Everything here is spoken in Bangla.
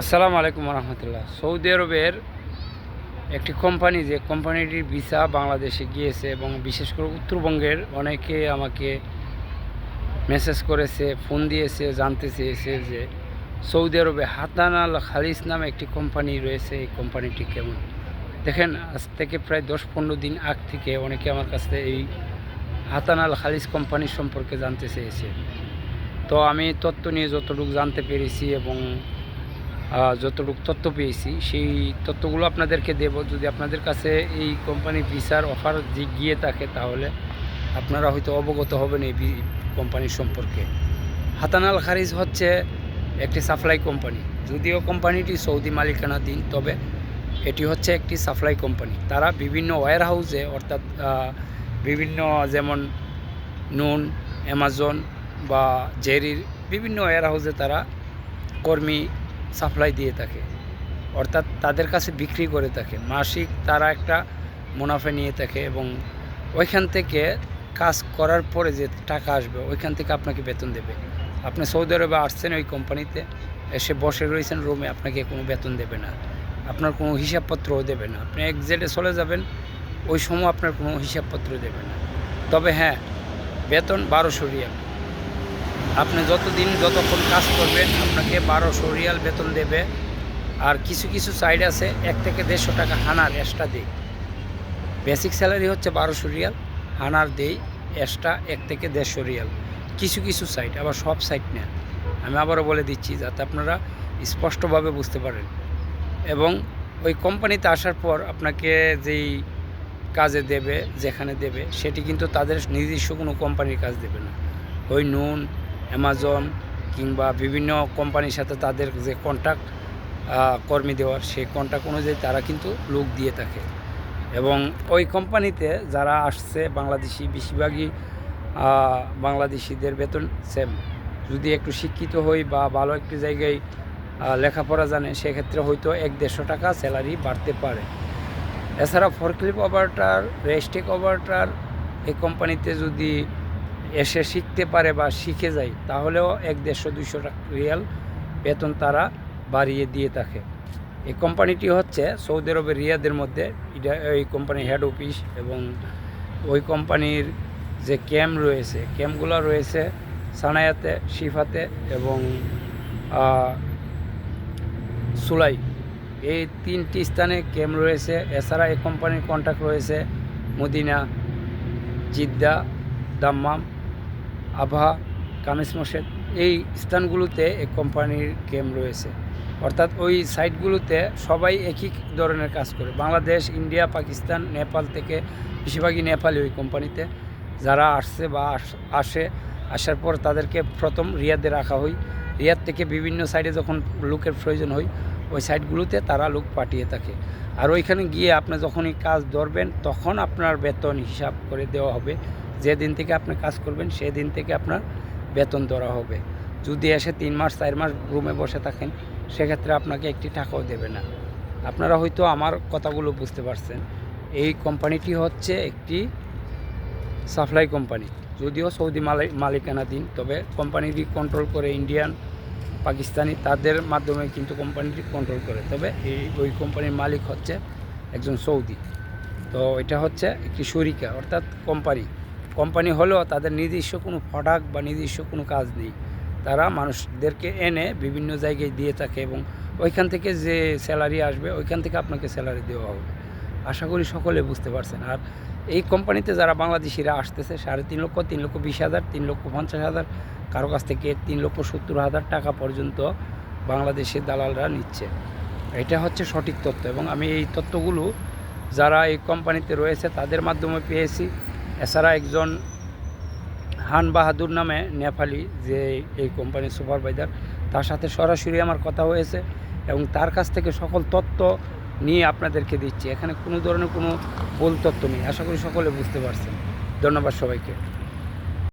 আসসালামু আলাইকুম রহমতুল্লাহ সৌদি আরবের একটি কোম্পানি যে কোম্পানিটির ভিসা বাংলাদেশে গিয়েছে এবং বিশেষ করে উত্তরবঙ্গের অনেকে আমাকে মেসেজ করেছে, ফোন দিয়েছে, জানতে চেয়েছে যে সৌদি আরবে হাতান আল খালিস নামে একটি কোম্পানি রয়েছে, এই কোম্পানিটি কেমন? দেখেন, আজ থেকে প্রায় দশ পনেরো দিন আগ থেকে অনেকে আমার কাছে এই হাতান আল খালিস কোম্পানি সম্পর্কে জানতে চেয়েছে। তো আমি তথ্য নিয়ে যতটুকু জানতে পেরেছি এবং যতটুকু তথ্য পেয়েছি, সেই তথ্যগুলো আপনাদেরকে দেব। যদি আপনাদের কাছে এই কোম্পানি ভিসার অফার গিয়ে থাকে, তাহলে আপনারা হয়তো অবগত হবেন এই কোম্পানির সম্পর্কে। হাতানাল খারিজ হচ্ছে একটি সাপ্লাই কোম্পানি যদিও কোম্পানিটি সৌদি মালিকানাধীন, তবে এটি হচ্ছে একটি সাপ্লাই কোম্পানি তারা বিভিন্ন ওয়্যার হাউসে অর্থাৎ বিভিন্ন যেমন নুন অ্যামাজন বা জেরির বিভিন্ন ওয়্যার হাউসে তারা কর্মী সাপ্লাই দিয়ে থাকে। অর্থাৎ তাদের কাছে বিক্রি করে থাকে। মাসিক তারা একটা মুনাফা নিয়ে থাকে এবং ওইখান থেকে কাজ করার পরে যে টাকা আসবে, ওইখান থেকে আপনাকে বেতন দেবে। আপনি সৌদি আরবে আসছেন ওই কোম্পানিতে, এসে বসে রয়েছেন রুমে আপনাকে কোনো বেতন দেবে না। আপনার কোনো হিসাবপত্রও দেবে না। আপনি এক চলে যাবেন, ওই সময় আপনার কোনো হিসাবপত্র দেবে না। তবে হ্যাঁ বেতন বারোশো রিয়াল। আপনি যতদিন যতক্ষণ কাজ করবেন, আপনাকে বারোশো রিয়াল বেতন দেবে। আর কিছু কিছু সাইড আছে, এক থেকে দেড়শো টাকা হানার এক্সট্রা দেই বেসিক স্যালারি হচ্ছে বারোশো রিয়াল, হানার দেই এক্সট্রা এক থেকে দেড়শো রিয়াল। কিছু কিছু সাইট আবার সব সাইট না। আমি আবারও বলে দিচ্ছি, যাতে আপনারা স্পষ্টভাবে বুঝতে পারেন। এবং ওই কোম্পানিতে আসার পর আপনাকে যেই কাজে দেবে, যেখানে দেবে, সেটি কিন্তু তাদের নিজস্ব কোনো কোম্পানির কাজ দেবে না। ওই নুন অ্যামাজন কিংবা বিভিন্ন কোম্পানির সাথে তাদের যে কন্ট্যাক্ট কর্মী দেওয়ার সেই কন্ট্যাক্ট অনুযায়ী তারা কিন্তু লোক দিয়ে থাকে। এবং ওই কোম্পানিতে যারা আসছে বাংলাদেশি, বেশিরভাগই বাংলাদেশিদের বেতন সেম যদি একটু শিক্ষিত হই বা ভালো একটি জায়গায় লেখাপড়া জানে, সেক্ষেত্রে হয়তো এক দেড়শো টাকা স্যালারি বাড়তে পারে। এছাড়া ফরক্লিপ অপারেটার রেস্টেক অপারেটার এই কোম্পানিতে যদি এসে শিখতে পারে বা শিখে যায়, তাহলেও এক দেড়শো, দুইশো রিয়াল বেতন তারা বাড়িয়ে দিয়ে থাকে। এই কোম্পানিটি হচ্ছে সৌদি আরবের রিয়াদের মধ্যে। এটা এই কোম্পানির হেড অফিস এবং ওই কোম্পানির যে ক্যাম্প রয়েছে, ক্যাম্পগুলো রয়েছে সানায়াতে, শিফাতে এবং সুলাই। এই তিনটি স্থানে ক্যাম্প রয়েছে। এছাড়া এই কোম্পানির কন্ট্যাক্ট রয়েছে মদিনা, জিদ্দা, দাম্মাম। আভা, কামিজ মসজিদ এই স্থানগুলোতে এই কোম্পানির ক্যাম্প রয়েছে। অর্থাৎ ওই সাইটগুলোতে সবাই একই ধরনের কাজ করে। বাংলাদেশ, ইন্ডিয়া, পাকিস্তান, নেপাল থেকে বেশিরভাগই নেপালি ওই কোম্পানিতে। যারা আসছে বা আসে, আসার পর তাদেরকে প্রথম রিয়াদে রাখা হয়। রিয়াদ থেকে বিভিন্ন সাইডে যখন লোকের প্রয়োজন হয় ওই সাইটগুলোতে তারা লোক পাঠিয়ে থাকে। আর ওইখানে গিয়ে আপনি যখনই কাজ ধরবেন, তখন আপনার বেতন হিসাব করে দেওয়া হবে। যেদিন থেকে আপনি কাজ করবেন, সেদিন থেকে আপনার বেতন ধরা হবে। যদি এসে তিন মাস, চার মাস রুমে বসে থাকেন, সেক্ষেত্রে আপনাকে একটি টাকাও দেবে না। আপনারা হয়তো আমার কথাগুলো বুঝতে পারছেন। এই কোম্পানিটি হচ্ছে একটি সাপ্লাই কোম্পানি। যদিও সৌদি মালি- মালিকানাধীন, তবে কোম্পানিটি কন্ট্রোল করে ইন্ডিয়ান পাকিস্তানি তাদের মাধ্যমে কিন্তু কোম্পানিটি কন্ট্রোল করে। তবে এই, ওই কোম্পানির মালিক হচ্ছে একজন সৌদি। তো এটা হচ্ছে একটি শরিকা, অর্থাৎ কোম্পানি। কোম্পানি হলেও তাদের নিজস্ব কোনো প্রোডাক্ট বা নিজস্ব কোনো কাজ নেই। তারা মানুষদেরকে এনে বিভিন্ন জায়গায় দিয়ে থাকে এবং ওইখান থেকে যে স্যালারি আসবে, ওইখান থেকে আপনাকে স্যালারি দেওয়া হবে। আশা করি সকলে বুঝতে পারছেন। আর এই কোম্পানিতে যারা বাংলাদেশিরা আসতেছে, সাড়ে তিন লক্ষ তিন লক্ষ বিশ হাজার, তিন লক্ষ পঞ্চাশ হাজার কারও কাছ থেকে তিন লক্ষ সত্তর হাজার টাকা পর্যন্ত বাংলাদেশের দালালরা নিচ্ছে। এটা হচ্ছে সঠিক তথ্য এবং আমি এই তথ্যগুলো যারা এই কোম্পানিতে রয়েছে তাদের মাধ্যমে পেয়েছি। এছাড়া একজন হান বাহাদুর নামে নেপালি যে এই কোম্পানির সুপারভাইজার, তার সাথে সরাসরি আমার কথা হয়েছে এবং তার কাছ থেকে সকল তথ্য নিয়ে আপনাদেরকে দিচ্ছি। এখানে কোনো ধরনের কোনো ভুল তথ্য নেই। আশা করি সকলে বুঝতে পারছেন। ধন্যবাদ সবাইকে।